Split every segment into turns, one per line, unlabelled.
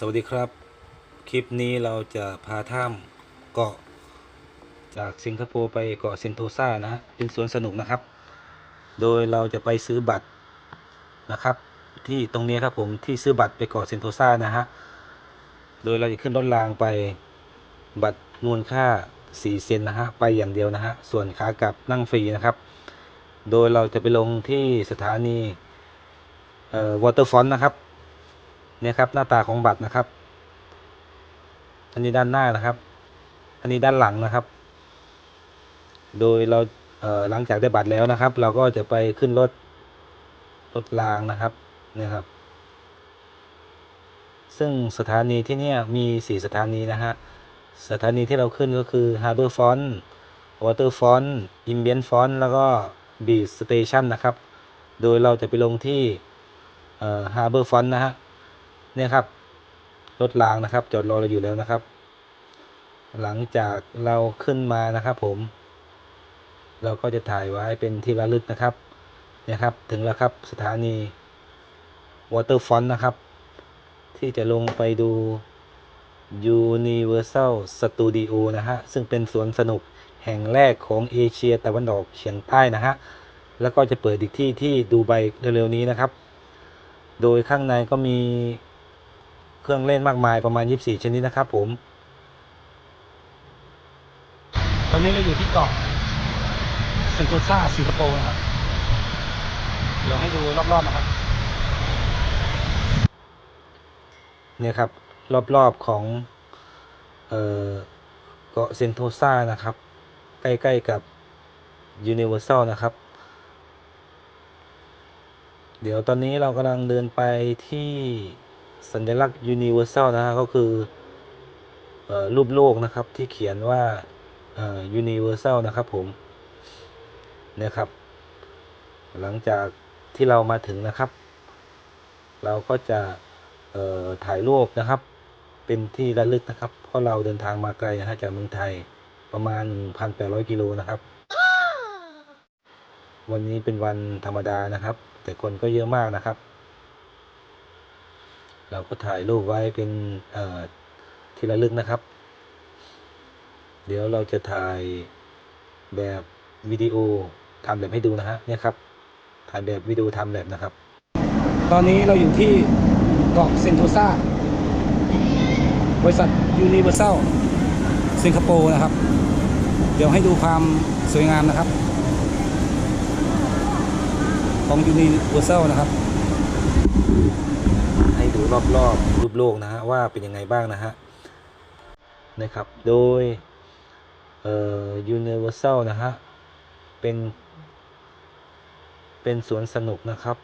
สวัสดีครับ คลิปนี้เราจะพาท่ามเกาะจากสิงคโปร์ไปเกาะเซนโตซานะเป็นสวนสนุกนะครับ โดยเราจะไปซื้อบัตรนะครับ ที่ตรงนี้ครับผมที่ซื้อบัตรไปเกาะเซนโตซานะฮะโดยเราจะขึ้นรถรางไปบัตรมูลค่า 4 เซนนะฮะไปอย่างเดียวนะฮะส่วนขากลับนั่งฟรีนะครับ โดยเราจะไปลงที่สถานีเอ่อวอเตอร์ฟอนต์นะครับ เนี่ยครับหน้าตาของบัตรนะครับ อันนี้ด้านหน้านะครับ อันนี้ด้านหลังนะครับ โดยเราเหลังจากได้บัตรแล้วนะครับ เราก็จะไปขึ้นรถรถรางนะครับเนี่ยครับ ซึ่งสถานีที่นี่มีสี่สถานีนะฮะสถานีที่เราขึ้นก็คือ Harbor Front Water Front Ambient Front แล้วก็ Beach Station นะครับ โดยเราจะไปลงที่ Harbor Front นะฮะ เนี่ยครับ รถรางนะครับ จอดรอเราอยู่แล้วนะครับ หลังจากเราขึ้นมานะครับผม เราก็จะถ่ายไว้เป็นที่ระลึกนะครับนี่ครับ ถึงแล้วครับสถานี Waterfront นะครับ ที่จะลงไปดู Universal Studio นะฮะ ซึ่งเป็นสวนสนุกแห่งแรกของเอเชียตะวันออกเฉียงใต้นะฮะ แล้วก็จะเปิดอีกที่ที่ดูไบเร็วๆนี้นะครับ โดยข้างในก็มี เครื่องเล่นมากมายประมาณ 24 ชนิดนะครับผม ตอนนี้เราอยู่ที่เกาะเซนโตซาสิงคโปร์นะครับ เดี๋ยวให้ดูรอบๆนะครับ เนี่ยครับ รอบๆของเอ่อเกาะเซนโตซานะครับ ใกล้ๆกับยูนิเวอร์แซลนะครับ เดี๋ยวตอนนี้เรากำลังเดินไปที่ สัญลักษณ์ Universal นะฮะก็คือเอ่อรูปโลกนะครับที่เขียนว่าเอ่อ Universal นะครับผมเนี่ยครับ หลังจากที่เรามาถึงนะครับ เราก็จะเอ่อถ่ายรูปนะครับ เป็นที่ระลึกนะครับ เพราะเราเดินทางมาไกลนะฮะจากเมืองไทยประมาณ 1,800 กิโลนะครับ วันนี้เป็นวันธรรมดานะครับ แต่คนก็เยอะมากนะครับ เราก็ถ่ายรูปไว้เป็นที่ระลึกนะครับ เดี๋ยวเราจะถ่ายแบบวิดีโอทำแบบให้ดูนะฮะเนี่ยครับถ่ายแบบวิดีโอทำแบบนะครับ ตอนนี้เราอยู่ที่เกาะเซนโตซาบริษัทยูนิเวอร์แซลสิงคโปร์นะครับ เดี๋ยวให้ดูความสวยงามนะครับ ของ Universal นะครับ ให้ดูรอบๆรูปโลกนะฮะว่าเป็นยังไงบ้างนะฮะนะครับโดยเอ่อ Universal นะฮะเป็นเป็นสวนสนุกนะครับ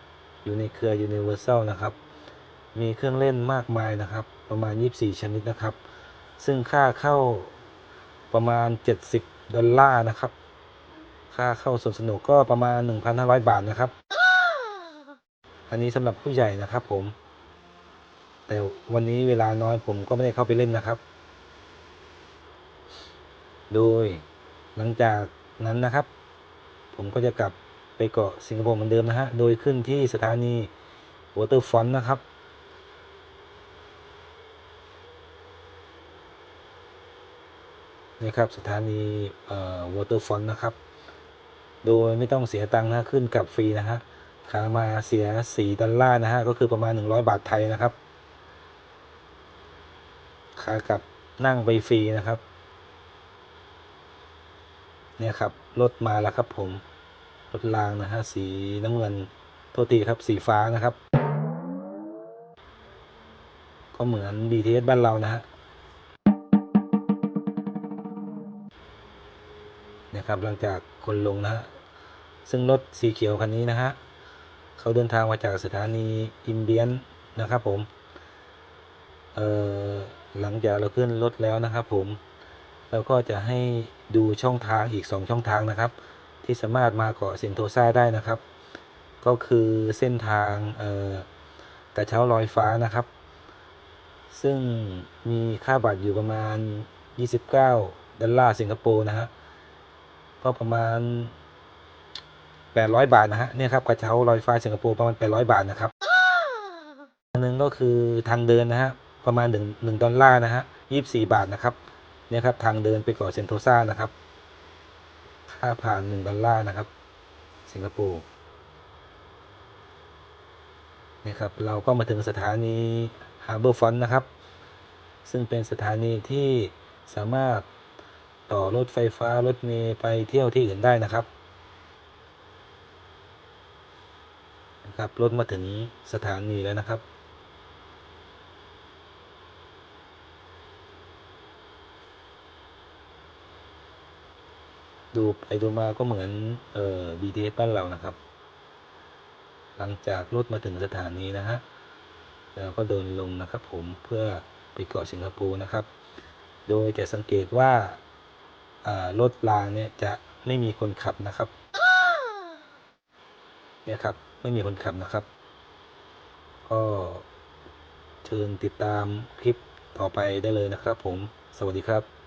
อยู่ในเครือ Universal นะครับ มีเครื่องเล่นมากมายนะครับ ประมาณ 24 ชนิดนะครับ ซึ่งค่าเข้าประมาณ 70 ดอลลาร์นะครับ ค่าเข้าสวนสนุกก็ประมาณ 1,500 บาทนะครับ อันนี้สำหรับผู้ใหญ่นะครับผม แต่วันนี้เวลาน้อยผมก็ไม่ได้เข้าไปเล่นนะครับ โดยหลังจากนั้นนะครับ ผมก็จะกลับไปเกาะสิงคโปร์เหมือนเดิมนะฮะ โดยขึ้นที่สถานี Waterfront นะครับ นี่ครับสถานีเอ่อ Waterfront นะครับ โดยไม่ต้องเสียตังค์นะขึ้นกลับฟรีนะฮะขามาเสีย 4 ดอลลาร์นะฮะ ก็คือประมาณ 100 บาทไทยนะครับ ขากลับนั่งไปฟรีนะครับ เนี่ยครับรถมาแล้วครับผมรถรางนะฮะสีน้ำเงินโทษทีครับสีฟ้านะครับ ก็เหมือน BTS บ้านเรานะฮะเนี่ยครับหลังจากคนลงนะฮะซึ่งรถสีเขียวคันนี้นะฮะเขาเดินทางมาจากสถานีอินเดียนนะครับผม เอ่อ หลังจากเราขึ้นรถแล้วนะครับ ผมเราก็จะให้ดูช่องทางอีก 2 ช่องทางนะครับ ที่สามารถมาเกาะเซนโตซาได้นะครับ ก็คือเส้นทางเออกระเช้าลอยฟ้านะครับ ซึ่งมีค่าบัตรอยู่ประมาณ 29 ดอลลาร์สิงคโปร์นะฮะก็ประมาณ 800 บาทนะฮะเนี่ยครับกระเช้าลอยฟ้าสิงคโปร์ประมาณ 800 บาทนะครับอันหนึงก็คือทางเดินนะฮะ ประมาณหนึ่งดอลลาร์นะฮะยี่สิบสี่บาทนะครับเนี่ยครับทางเดินไปเกาะเซนโตซานะครับ ค่าผ่านหนึ่งดอลลาร์นะครับ สิงคโปร์นี่ครับเราก็มาถึงสถานีฮาร์เบอร์ฟอนนะครับ ซึ่งเป็นสถานีที่สามารถต่อรถไฟฟ้ารถเมล์ไปเที่ยวที่อื่นได้นะครับนะครับรถมาถึงสถานีแล้วนะครับ ดูไปดูมาก็เหมือนเอ่อ BTS บ้านเรานะครับ หลังจากรถมาถึงสถานีนะฮะเราก็เดินลงนะครับผมเพื่อไปเกาะสิงคโปร์นะครับ โดยจะสังเกตว่าอ่ารถรางเนี่ยจะไม่มีคนขับนะครับเนี่ยครับไม่มีคนขับนะครับ ก็เชิญติดตามคลิปต่อไปได้เลยนะครับผมสวัสดีครับ